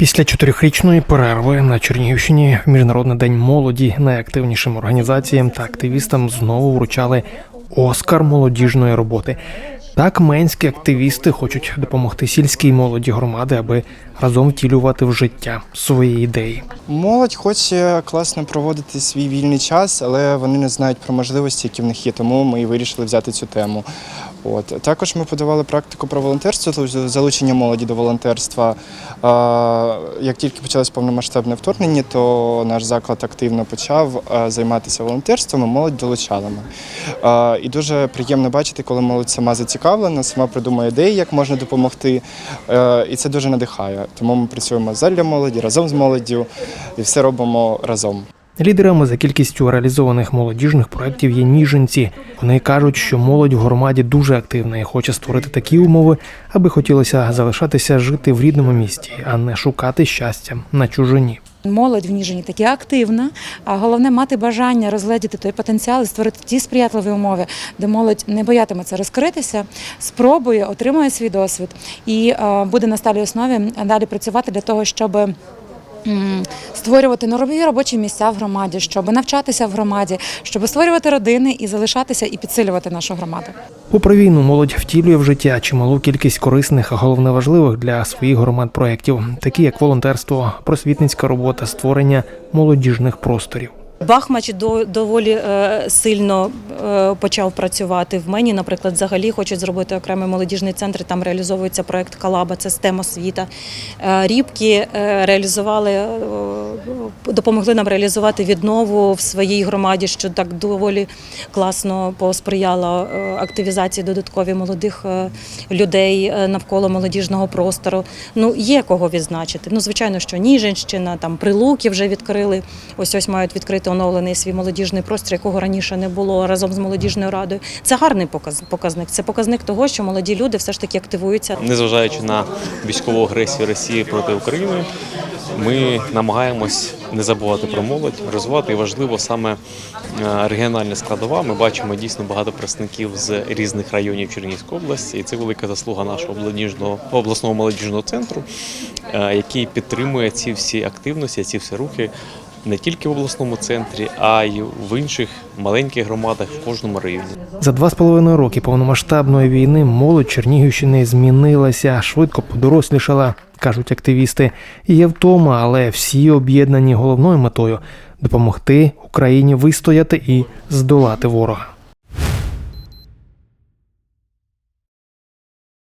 Після чотирьохрічної перерви на Чернігівщині в Міжнародний день молоді найактивнішим організаціям та активістам знову вручали Оскар молодіжної роботи. Так менські активісти хочуть допомогти сільській молоді громади, аби разом втілювати в життя свої ідеї. Молодь хоче класно проводити свій вільний час, але вони не знають про можливості, які в них є, тому ми і вирішили взяти цю тему. От. Також ми подавали практику про волонтерство, залучення молоді до волонтерства. Як тільки почалось повномасштабне вторгнення, то наш заклад активно почав займатися волонтерством, молодь долучали ми. І дуже приємно бачити, коли молодь сама зацікавлена, сама придумує ідеї, як можна допомогти. І це дуже надихає. Тому ми працюємо задля молоді, разом з молоддю і все робимо разом. Лідерами за кількістю реалізованих молодіжних проєктів є ніженці. Вони кажуть, що молодь в громаді дуже активна і хоче створити такі умови, аби хотілося залишатися жити в рідному місті, а не шукати щастя на чужині. Молодь в Ніжині таки активна, а головне мати бажання розгледіти той потенціал і створити ті сприятливі умови, де молодь не боятиметься розкритися, спробує, отримує свій досвід і е, буде на сталій основі далі працювати для того, щоб створювати нові робочі місця в громаді, щоб навчатися в громаді, щоб створювати родини і залишатися і підсилювати нашу громаду. Попри війну, молодь втілює в життя чималу кількість корисних, а головне важливих для своїх громад проєктів, такі як волонтерство, просвітницька робота, створення молодіжних просторів. Бахмач доволі е, сильно е, почав працювати. В мені, наприклад, взагалі хочуть зробити окремий молодіжний центр. Там реалізовується проект Калаба, це STEM освіта. Е, Рібки реалізували, допомогли нам реалізувати віднову в своїй громаді, що так доволі класно посприяло активізації додаткові молодих людей навколо молодіжного простору. Ну є кого відзначити. Ну звичайно, що Ніжинщина, там Прилуки вже відкрили. Ось ось мають відкрити оновлений свій молодіжний простір, якого раніше не було разом з молодіжною радою. Це гарний показник. Це показник того, що молоді люди все ж таки активуються. Незважаючи на військову агресію Росії проти України, ми намагаємось не забувати про молодь, розвивати і важливо саме е, регіональна складова. Ми бачимо дійсно багато представників з різних районів Чернігівської області, і це велика заслуга нашого обласного молодіжного центру, е, який підтримує ці всі активності, ці всі рухи. Не тільки в обласному центрі, а й в інших маленьких громадах в кожному районі. За два з половиною роки повномасштабної війни молодь Чернігівщини змінилася, швидко подорослішала, кажуть активісти. Є втома, але всі об'єднані головною метою допомогти Україні вистояти і здолати ворога.